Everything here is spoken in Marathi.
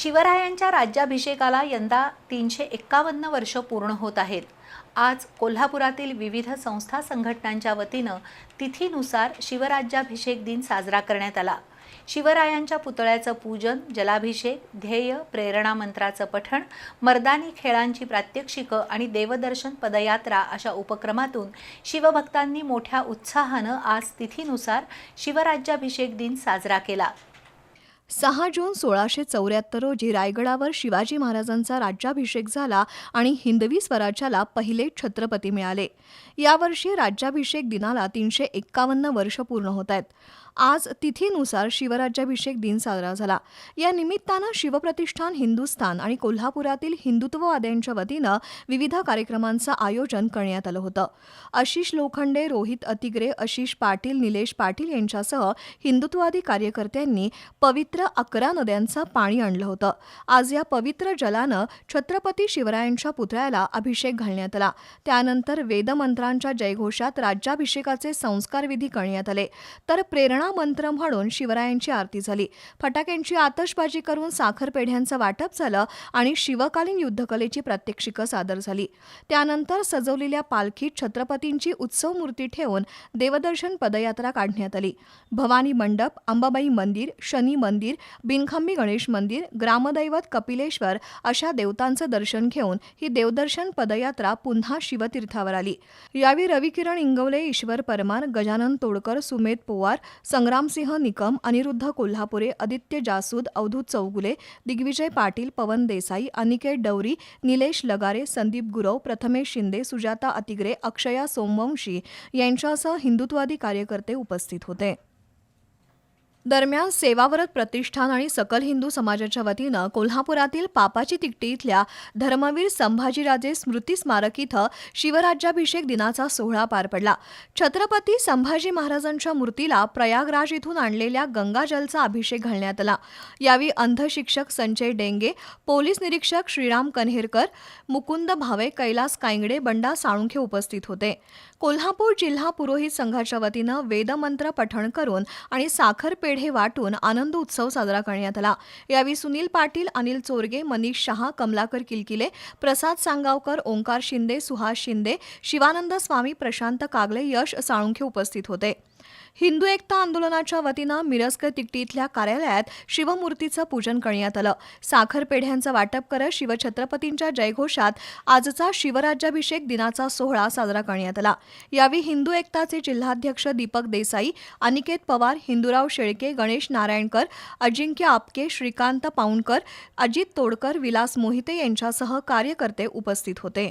शिवरायांच्या राज्याभिषेकाला यंदा तीनशे एक्कावन्न वर्ष पूर्ण होत आहेत. आज कोल्हापुरातील विविध संस्था संघटनांच्या वतीनं तिथीनुसार शिवराज्याभिषेक दिन साजरा करण्यात आला. शिवरायांच्या पुतळ्याचं पूजन जलाभिषेक ध्येय प्रेरणा मंत्राचं पठण मर्दानी खेळांची प्रात्यक्षिकं आणि देवदर्शन पदयात्रा अशा उपक्रमातून शिवभक्तांनी मोठ्या उत्साहानं आज तिथीनुसार शिवराज्याभिषेक दिन साजरा केला. सहा जून सोळाशे चौऱ्याहत्तर रोजी रायगडावर शिवाजी महाराजांचा राज्याभिषेक झाला आणि हिंदवी स्वराज्याला पहिले छत्रपती मिळाले. यावर्षी राज्याभिषेक दिनाला तीनशे एक्कावन्न वर्ष पूर्ण होत आहेत. आज तिथीनुसार शिवराज्याभिषेक दिन साजरा झाला. या निमित्तानं शिवप्रतिष्ठान हिंदुस्थान आणि कोल्हापुरातील हिंदुत्ववाद्यांच्या वतीनं विविध कार्यक्रमांचं आयोजन करण्यात आलं होतं. आशिष लोखंडे रोहित अतिग्रे आशिष पाटील निलेश पाटील यांच्यासह हिंदुत्ववादी कार्यकर्त्यांनी पवित्र अकरा नद्यांचं पाणी आणलं होतं. आज या पवित्र जलानं छत्रपती शिवरायांच्या पुतळ्याला अभिषेक घालण्यात आला. त्यानंतर वेदमंत्रांच्या जयघोषात राज्याभिषेकाचे संस्कार विधी करण्यात आले. तर प्रेरणा मंत्र म्हणून शिवरायांची आरती झाली. फटाक्यांची आतषबाजी करून साखरपेढ्यांचं वाटप झालं आणि शिवकालीन युद्धकलेची प्रात्यक्षिकं सादर झाली. त्यानंतर सजवलेल्या पालखीत छत्रपतींची उत्सव मूर्ती ठेवून देवदर्शन पदयात्रा काढण्यात आली. भवानी मंडप अंबाबाई मंदिर शनी मंदिर बिनखंबी गणेश मंदिर ग्रामदैवत कपिलेश्वर अशा देवतांचं दर्शन घेऊन ही देवदर्शन पदयात्रा पुन्हा शिवतीर्थावर आली. यावेळी रविकिरण इंगवले ईश्वर परमार गजानन तोडकर सुमेध पोवार संग्रामसिंह निकम अनिरुद्ध कोल्हापुरे आदित्य जासूद अवधूत चौगुले दिग्विजय पाटील पवन देसाई अनिकेत डवरी निलेश लगारे संदीप गुरव प्रथमेश शिंदे सुजाता अतिग्रे अक्षया सोमवंशी यांच्यासह हिंदुत्ववादी कार्यकर्ते उपस्थित होते. दरम्यान सेवाव्रत प्रतिष्ठान आणि सकल हिंदू समाजाच्या वतीनं कोल्हापुरातील पापाची तिकटी इथल्या धर्मवीर संभाजीराजे स्मृती स्मारक इथं शिवराज्याभिषेक दिनाचा सोहळा पार पडला. छत्रपती संभाजी महाराजांच्या मूर्तीला प्रयागराज इथून आणलेल्या गंगाजलचा अभिषेक घालण्यात आला. यावेळी अंधशिक्षक संजय डेंगे पोलीस निरीक्षक श्रीराम कन्हेरकर मुकुंद भावे कैलास कायंगडे बंडा साळुंखे उपस्थित होते. कोल्हापूर जिल्हा पुरोहित संघाच्या वतीनं वेदमंत्र पठण करून आणि साखरपेट पेढे वाटून आनंद उत्सव साजरा करण्यात आला. यावेळी सुनील पाटील अनिल चोरगे मनीष शहा कमलाकर किलकिले प्रसाद सांगावकर ओंकार शिंदे सुहास शिंदे शिवानंद स्वामी प्रशांत कागले यश साळुंखे उपस्थित होते. हिंदू एकता आंदोलनाच्या वतीनं मिरजकर तिकटी इथल्या कार्यालयात शिवमूर्तीचं पूजन करण्यात आलं. साखर पेढ्यांचं वाटप करत शिवछत्रपतींच्या जयघोषात आजचा शिवराज्याभिषेक दिनाचा सोहळा साजरा करण्यात आला. यावेळी हिंदू एकताचे जिल्हाध्यक्ष दीपक देसाई अनिकेत पवार हिंदूराव शेळके गणेश नारायणकर अजिंक्य आपके श्रीकांत पाऊणकर अजित तोडकर विलास मोहिते यांच्यासह कार्यकर्ते उपस्थित होते.